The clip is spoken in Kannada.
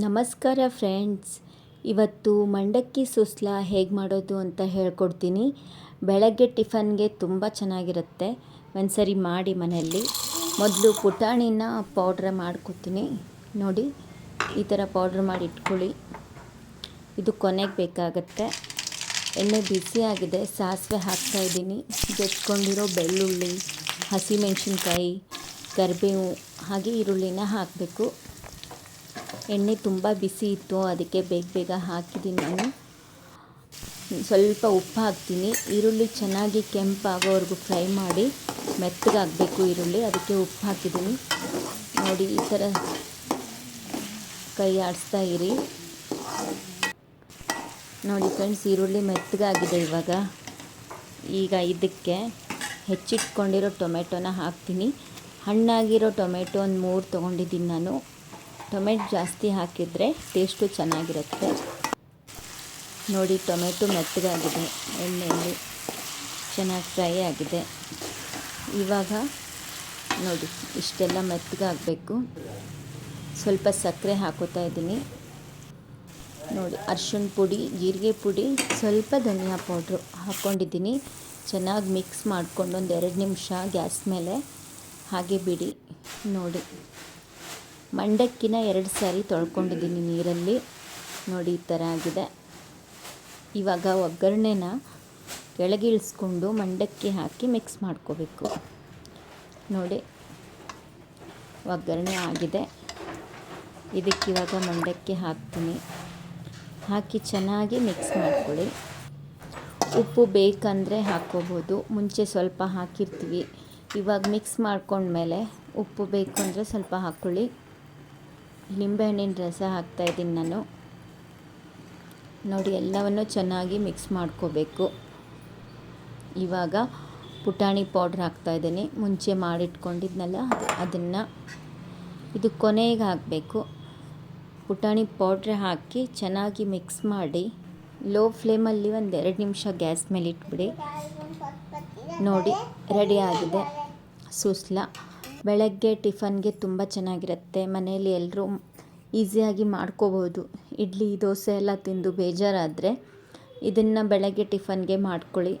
ನಮಸ್ಕಾರ ಫ್ರೆಂಡ್ಸ್. ಇವತ್ತು ಮಂಡಕ್ಕಿ ಸುಸ್ಲ ಹೇಗೆ ಮಾಡೋದು ಅಂತ ಹೇಳ್ಕೊಡ್ತೀನಿ. ಬೆಳಗ್ಗೆ ಟಿಫನ್ಗೆ ತುಂಬ ಚೆನ್ನಾಗಿರುತ್ತೆ. ಒಂದ್ಸರಿ ಮಾಡಿ ಮನೆಯಲ್ಲಿ. ಮೊದಲು ಪುಟಾಣಿನ ಪೌಡ್ರ್ ಮಾಡ್ಕೊತೀನಿ. ನೋಡಿ, ಈ ಥರ ಪೌಡ್ರ್ ಮಾಡಿ ಇಟ್ಕೊಳ್ಳಿ. ಇದು ಕೊನೆಗೆ ಬೇಕಾಗತ್ತೆ. ಎಣ್ಣೆ ಬಿಸಿಯಾಗಿದೆ ಸಾಸಿವೆ ಹಾಕ್ತಾಯಿದ್ದೀನಿ ಜಚ್ಕೊಂಡಿರೋ ಬೆಳ್ಳುಳ್ಳಿ, ಹಸಿಮೆಣಸಿನ್ಕಾಯಿ, ಕರಿಬೇವು, ಹಾಗೆ ಈರುಳ್ಳಿನ ಹಾಕಬೇಕು. ಎಣ್ಣೆ ತುಂಬ ಬಿಸಿ ಇತ್ತು, ಅದಕ್ಕೆ ಬೇಗ ಬೇಗ ಹಾಕಿದ್ದೀನಿ ನಾನು. ಸ್ವಲ್ಪ ಉಪ್ಪು ಹಾಕ್ತೀನಿ. ಈರುಳ್ಳಿ ಚೆನ್ನಾಗಿ ಕೆಂಪಾಗೋವರೆಗೂ ಫ್ರೈ ಮಾಡಿ ಮೆತ್ತಗಾಗಬೇಕು ಈರುಳ್ಳಿ, ಅದಕ್ಕೆ ಉಪ್ಪು ಹಾಕಿದ್ದೀನಿ. ನೋಡಿ, ಈ ಥರ ಕೈ ಆಡಿಸ್ತಾ ಇರಿ. ನೋಡಿ ಫ್ರೆಂಡ್ಸ್, ಈರುಳ್ಳಿ ಮೆತ್ತಗಾಗಿದೆ ಇವಾಗ. ಈಗ ಇದಕ್ಕೆ ಹೆಚ್ಚಿಟ್ಕೊಂಡಿರೋ ಟೊಮೆಟೊನ ಹಾಕ್ತೀನಿ. ಹಣ್ಣಾಗಿರೋ ಟೊಮೆಟೊ ಒಂದು ಮೂರು ತೊಗೊಂಡಿದ್ದೀನಿ ನಾನು. ಟೊಮೆಟೊ ಜಾಸ್ತಿ ಹಾಕಿದರೆ ಟೇಸ್ಟು ಚೆನ್ನಾಗಿರುತ್ತೆ. ನೋಡಿ, ಟೊಮೆಟೊ ಮೆತ್ತಗಾಗಿದೆ ಎಣ್ಣೆಯಲ್ಲಿ ಚೆನ್ನಾಗಿ ಫ್ರೈ ಆಗಿದೆ. ಇವಾಗ ನೋಡಿ, ಇಷ್ಟೆಲ್ಲ ಮೆತ್ತಗಾಗಬೇಕು ಸ್ವಲ್ಪ ಸಕ್ಕರೆ ಹಾಕೋತಾ ಇದ್ದೀನಿ. ನೋಡಿ, ಅರ್ಶಿಣ ಪುಡಿ, ಜೀರಿಗೆ ಪುಡಿ, ಸ್ವಲ್ಪ ಧನಿಯಾ ಪೌಡ್ರು ಹಾಕ್ಕೊಂಡಿದ್ದೀನಿ ಚೆನ್ನಾಗಿ ಮಿಕ್ಸ್ ಮಾಡ್ಕೊಂಡು ಒಂದು ಎರಡು ನಿಮಿಷ ಗ್ಯಾಸ್ ಮೇಲೆ ಹಾಗೆ ಬಿಡಿ. ನೋಡಿ. ಮಂಡಕ್ಕಿನ ಎರಡು ಸಾರಿ ತೊಳ್ಕೊಂಡಿದ್ದೀನಿ ನೀರಲ್ಲಿ. ನೋಡಿ, ಈ ಥರ ಆಗಿದೆ. ಇವಾಗ ಒಗ್ಗರಣೆನ ಕೆಳಗೆ ಇಳಿಸ್ಕೊಂಡು ಮಂಡಕ್ಕಿ ಹಾಕಿ ಮಿಕ್ಸ್ ಮಾಡ್ಕೋಬೇಕು. ನೋಡಿ, ಒಗ್ಗರಣೆ ಆಗಿದೆ. ಇದಕ್ಕೆ ಇವಾಗ ಮಂಡಕ್ಕಿ ಹಾಕ್ತೀನಿ. ಹಾಕಿ ಚೆನ್ನಾಗಿ ಮಿಕ್ಸ್ ಮಾಡ್ಕೊಳ್ಳಿ. ಉಪ್ಪು ಬೇಕಂದರೆ ಹಾಕ್ಕೋಬೋದು. ಮುಂಚೆ ಸ್ವಲ್ಪ ಹಾಕಿರ್ತೀವಿ. ಇವಾಗ ಮಿಕ್ಸ್ ಮಾಡ್ಕೊಂಡ್ಮೇಲೆ ಉಪ್ಪು ಬೇಕು ಅಂದರೆ ಸ್ವಲ್ಪ ಹಾಕ್ಕೊಳ್ಳಿ. ನಿಂಬೆಹಣ್ಣಿನ ರಸ ಹಾಕ್ತಾ ಇದ್ದೀನಿ ನಾನು. ನೋಡಿ, ಎಲ್ಲವನ್ನು ಚೆನ್ನಾಗಿ ಮಿಕ್ಸ್ ಮಾಡ್ಕೋಬೇಕು. ಇವಾಗ ಪುಟಾಣಿ ಪೌಡ್ರ್ ಹಾಕ್ತಾಯಿದ್ದೀನಿ ಮುಂಚೆ ಮಾಡಿಟ್ಕೊಂಡಿದ್ನಲ್ಲ ಅದು ಅದನ್ನು ಇದು ಕೊನೆಗೆ ಹಾಕಬೇಕು. ಪುಟಾಣಿ ಪೌಡ್ರ್ ಹಾಕಿ ಚೆನ್ನಾಗಿ ಮಿಕ್ಸ್ ಮಾಡಿ, ಲೋ ಫ್ಲೇಮಲ್ಲಿ ಒಂದು ಎರಡು ನಿಮಿಷ ಗ್ಯಾಸ್ ಮೇಲೆ ಇಟ್ಬಿಡಿ ನೋಡಿ, ರೆಡಿ ಆಗಿದೆ. ಸುಸ್ಲ. ಬೆಳಗ್ಗೆ ಟಿಫನ್ಗೆ ತುಂಬ ಚೆನ್ನಾಗಿರುತ್ತೆ. ಮನೆಯಲ್ಲಿ ಎಲ್ಲರೂ ಈಸಿಯಾಗಿ ಮಾಡ್ಕೋಬೋದು ಇಡ್ಲಿ, ದೋಸೆ ಎಲ್ಲ ತಿಂದು ಬೇಜಾರಾದರೆ ಇದನ್ನು ಬೆಳಗ್ಗೆ ಟಿಫನ್ಗೆ ಮಾಡ್ಕೊಳ್ಳಿ.